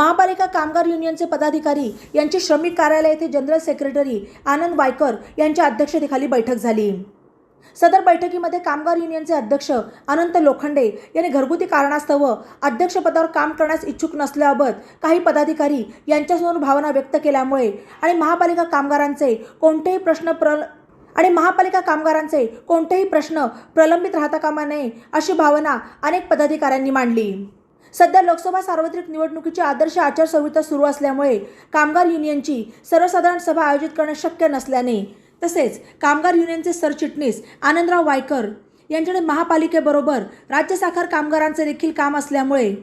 महापालिका कामगार युनियनचे पदाधिकारी यांची श्रमिक कार्यालय येथे जनरल सेक्रेटरी आनंद वायकर यांच्या अध्यक्षतेखाली बैठक झाली. सदर बैठकीमध्ये कामगार युनियनचे अध्यक्ष अनंत लोखंडे यांनी घरगुती कारणास्तव अध्यक्षपदावर काम करण्यास इच्छुक नसल्याबाबत काही पदाधिकारी यांच्यासमोर भावना व्यक्त केल्यामुळे आणि महापालिका कामगारांचे कोणतेही प्रश्न प्र आणि महापालिका कामगारांचे कोणतेही प्रश्न प्रलंबित राहता कामा नये अशी भावना अनेक पदाधिकाऱ्यांनी मांडली. सध्या लोकसभा सार्वत्रिक निवडणुकीची आदर्श आचारसंहिता सुरू असल्यामुळे कामगार युनियनची सर्वसाधारण सभा आयोजित करणे शक्य नसल्याने तसेच कामगार युनियनचे सरचिटणीस आनंदराव वायकर यांच्याकडे महापालिकेबरोबर राज्य साखर कामगारांचे देखील काम असल्यामुळे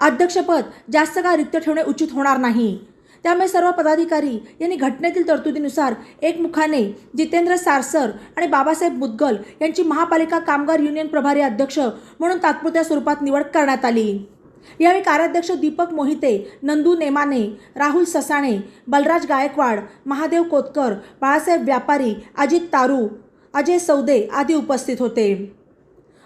अध्यक्षपद जास्त काळ रिक्त ठेवणे उचित होणार नाही. त्यामुळे सर्व पदाधिकारी यांनी घटनेतील तरतुदीनुसार एकमुखाने जितेंद्र सारसर आणि बाबासाहेब मुदगल यांची महापालिका कामगार युनियन प्रभारी अध्यक्ष म्हणून तात्पुरत्या स्वरूपात निवड करण्यात आली. यावेळी कार्याध्यक्ष दीपक मोहिते नंदू नेमाने राहुल ससाणे बलराज गायकवाड महादेव कोतकर बाळासाहेब व्यापारी अजित तारू अजय सौदे आदी उपस्थित होते.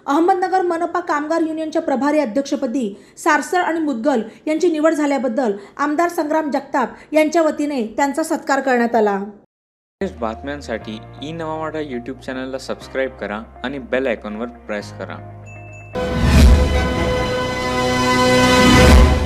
अहमदनगर मनपा कामगार युनियनच्या प्रभारी अध्यक्षपदी सारसर आणि मुदगल यांची निवड झाल्याबद्दल आमदार संग्राम जगताप यांच्या वतीने त्यांचा सत्कार करण्यात आला. बातम्यांसाठी ई नवा यूट्यूब चॅनलला सबस्क्राईब करा आणि बेल आयकॉनवर प्रेस करा.